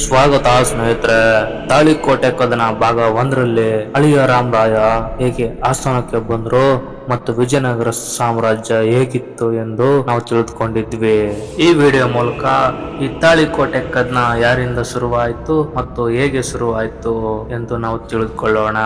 ಸ್ವಾಗತ ಸ್ನೇಹಿತರೆ. ತಾಳಿಕೋಟೆ ಕದನ ಭಾಗ ಒಂದರಲ್ಲಿ ಅಳಿಯ ರಾಮರಾಯ ಹೇಗೆ ಆಸ್ಥಾನಕ್ಕೆ ಬಂದ್ರು ಮತ್ತು ವಿಜಯನಗರ ಸಾಮ್ರಾಜ್ಯ ಹೇಗಿತ್ತು ಎಂದು ನಾವು ತಿಳಿದುಕೊಂಡಿದ್ವಿ. ಈ ವಿಡಿಯೋ ಮೂಲಕ ಈ ತಾಳಿಕೋಟೆ ಕದನ ಯಾರಿಂದ ಶುರುವಾಯಿತು ಮತ್ತು ಹೇಗೆ ಶುರುವಾಯಿತು ಎಂದು ನಾವು ತಿಳಿದುಕೊಳ್ಳೋಣ.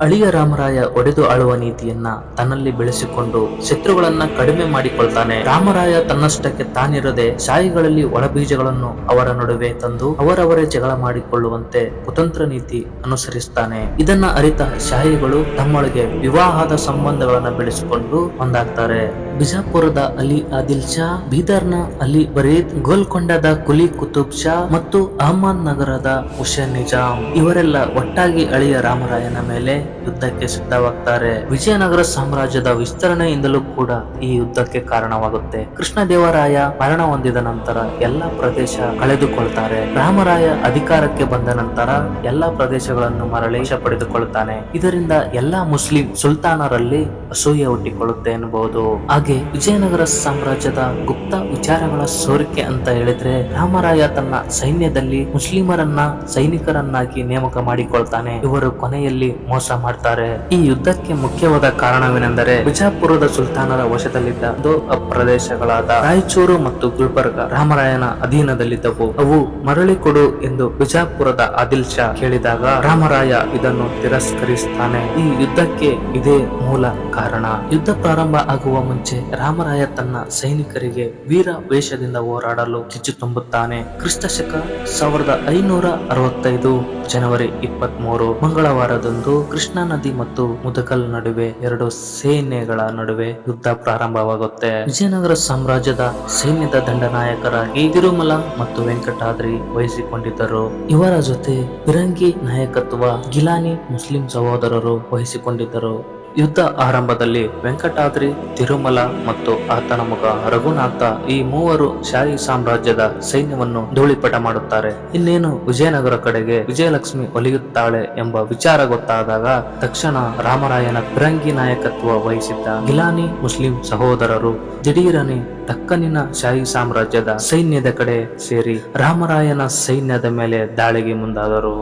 ಅಳಿಯ ರಾಮರಾಯ ಒಡೆದು ಆಳುವ ನೀತಿಯನ್ನ ತನ್ನಲ್ಲಿ ಬೆಳೆಸಿಕೊಂಡು ಶತ್ರುಗಳನ್ನ ಕಡಿಮೆ ಮಾಡಿಕೊಳ್ತಾನೆ. ರಾಮರಾಯ ತನ್ನಷ್ಟಕ್ಕೆ ತಾನಿರದೆ ಶಾಹಿಗಳಲ್ಲಿ ಒಳಬೀಜಗಳನ್ನು ಅವರ ನಡುವೆ ತಂದು ಅವರವರೇ ಜಗಳ ಮಾಡಿಕೊಳ್ಳುವಂತೆ ಕುತಂತ್ರ ನೀತಿ ಅನುಸರಿಸ್ತಾನೆ. ಇದನ್ನ ಅರಿತ ಶಾಹಿಗಳು ತಮ್ಮೊಳಗೆ ವಿವಾಹದ ಸಂಬಂಧಗಳನ್ನ ಬೆಳೆಸಿಕೊಂಡು ಒಂದಾಗ್ತಾರೆ. ಬಿಜಾಪುರದ ಅಲಿ ಆದಿಲ್ ಶಾ, ಬೀದರ್ನ ಅಲಿ ಬರೀದ್, ಗೋಲ್ಕೊಂಡದ ಕುಲಿ ಕುತುಬ್ ಶಾ ಮತ್ತು ಅಹಮದ್ ನಗರದ ಹುಷೇನ್ ನಿಜಾಮ್ ಇವರೆಲ್ಲ ಒಟ್ಟಾಗಿ ಅಳಿಯ ರಾಮರಾಯನ ಮೇಲೆ ಯುದ್ಧಕ್ಕೆ ಸಿದ್ಧವಾಗ್ತಾರೆ. ವಿಜಯನಗರ ಸಾಮ್ರಾಜ್ಯದ ವಿಸ್ತರಣೆಯಿಂದಲೂ ಕೂಡ ಈ ಯುದ್ಧಕ್ಕೆ ಕಾರಣವಾಗುತ್ತೆ. ಕೃಷ್ಣದೇವರಾಯ ಮರಣ ಹೊಂದಿದ ನಂತರ ಎಲ್ಲ ಪ್ರದೇಶ ಕಳೆದುಕೊಳ್ತಾರೆ. ರಾಮರಾಯ ಅಧಿಕಾರಕ್ಕೆ ಬಂದ ನಂತರ ಎಲ್ಲ ಪ್ರದೇಶಗಳನ್ನು ಮರಳಿ ಪಡೆದುಕೊಳ್ಳುತ್ತಾನೆ ಇದರಿಂದ ಎಲ್ಲಾ ಮುಸ್ಲಿಂ ಸುಲ್ತಾನರಲ್ಲಿ ಅಸೂಯೆ ಹುಟ್ಟಿಕೊಳ್ಳುತ್ತೆ ಎನ್ನಬಹುದು. ಹಾಗೆ ವಿಜಯನಗರ ಸಾಮ್ರಾಜ್ಯದ ಗುಪ್ತ ವಿಚಾರಗಳ ಸೋರಿಕೆ ಅಂತ ಹೇಳಿದ್ರೆ ರಾಮರಾಯ ತನ್ನ ಸೈನ್ಯದಲ್ಲಿ ಮುಸ್ಲಿಮರನ್ನ ಸೈನಿಕರನ್ನಾಗಿ ನೇಮಕ ಮಾಡಿಕೊಳ್ತಾನೆ. ಇವರು ಕೊನೆಯಲ್ಲಿ ಮೋಸ ಮಾಡ್ತಾರೆ. ಈ ಯುದ್ಧಕ್ಕೆ ಮುಖ್ಯವಾದ ಕಾರಣವೇನೆಂದರೆ ಬಿಜಾಪುರದ ಸುಲ್ತಾನರ ವಶದಲ್ಲಿದ್ದ ಪ್ರದೇಶಗಳಾದ ರಾಯಚೂರು ಮತ್ತು ಗುಲ್ಬರ್ಗ ರಾಮರಾಯನ ಅಧೀನದಲ್ಲಿದ್ದವು. ಅವು ಮರಳಿ ಕೊಡು ಎಂದು ಬಿಜಾಪುರದ ಆದಿಲ್ ಶಾ ಕೇಳಿದಾಗ ರಾಮರಾಯ ಇದನ್ನು ತಿರಸ್ಕರಿಸುತ್ತಾನೆ ಈ ಯುದ್ಧಕ್ಕೆ ಇದೇ ಮೂಲ ಕಾರಣ. ಯುದ್ಧ ಪ್ರಾರಂಭ ಆಗುವ ಮುಂಚೆ ರಾಮರಾಯ ತನ್ನ ಸೈನಿಕರಿಗೆ ವೀರ ವೇಷದಿಂದ ಹೋರಾಡಲು ಕಿಚ್ಚು ತುಂಬುತ್ತಾನೆ. ಕ್ರಿಸ್ತ ಶಕ ಸಾವಿರದ ಐನೂರ ಅರವತ್ತೈದು ಜನವರಿ ಇಪ್ಪತ್ತ್ ಮೂರು ಮಂಗಳವಾರದಂದು ಕೃಷ್ಣಾ ನದಿ ಮತ್ತು ಮುದಕಲ್ ನಡುವೆ ಎರಡು ಸೇನೆಗಳ ನಡುವೆ ಯುದ್ಧ ಪ್ರಾರಂಭವಾಗುತ್ತೆ. ವಿಜಯನಗರ ಸಾಮ್ರಾಜ್ಯದ ಸೈನ್ಯದ ದಂಡನಾಯಕರಾಗಿ ತಿರುಮಲ ಮತ್ತು ವೆಂಕಟಾದ್ರಿ ವಹಿಸಿಕೊಂಡಿದ್ದರು. ಇವರ ಜೊತೆ ಫಿರಂಗಿ ನಾಯಕತ್ವ ಗಿಲಾನಿ ಮುಸ್ಲಿಂ ಸಹೋದರರು ವಹಿಸಿಕೊಂಡಿದ್ದರು. ಯುದ್ಧ ಆರಂಭದಲ್ಲಿ ವೆಂಕಟಾದ್ರಿ, ತಿರುಮಲ ಮತ್ತು ಆತನ ಮಗ ರಘುನಾಥ ಈ ಮೂವರು ಶಾಹಿ ಸಾಮ್ರಾಜ್ಯದ ಸೈನ್ಯವನ್ನು ಧೂಳಿಪಟ ಮಾಡುತ್ತಾರೆ. ಇನ್ನೇನು ವಿಜಯನಗರ ಕಡೆಗೆ ವಿಜಯಲಕ್ಷ್ಮಿ ಒಲಿಯುತ್ತಾಳೆ ಎಂಬ ವಿಚಾರ ಗೊತ್ತಾದಾಗ ತಕ್ಷಣ ರಾಮರಾಯನ ಫಿರಂಗಿ ನಾಯಕತ್ವ ವಹಿಸಿದ್ದ ಗಿಲಾನಿ ಮುಸ್ಲಿಂ ಸಹೋದರರು ದಿಢೀರನೆ ದಕ್ಕನಿನ ಶಾಹಿ ಸಾಮ್ರಾಜ್ಯದ ಸೈನ್ಯದ ಕಡೆ ಸೇರಿ ರಾಮರಾಯನ ಸೈನ್ಯದ ಮೇಲೆ ದಾಳಿಗೆ ಮುಂದಾದರು.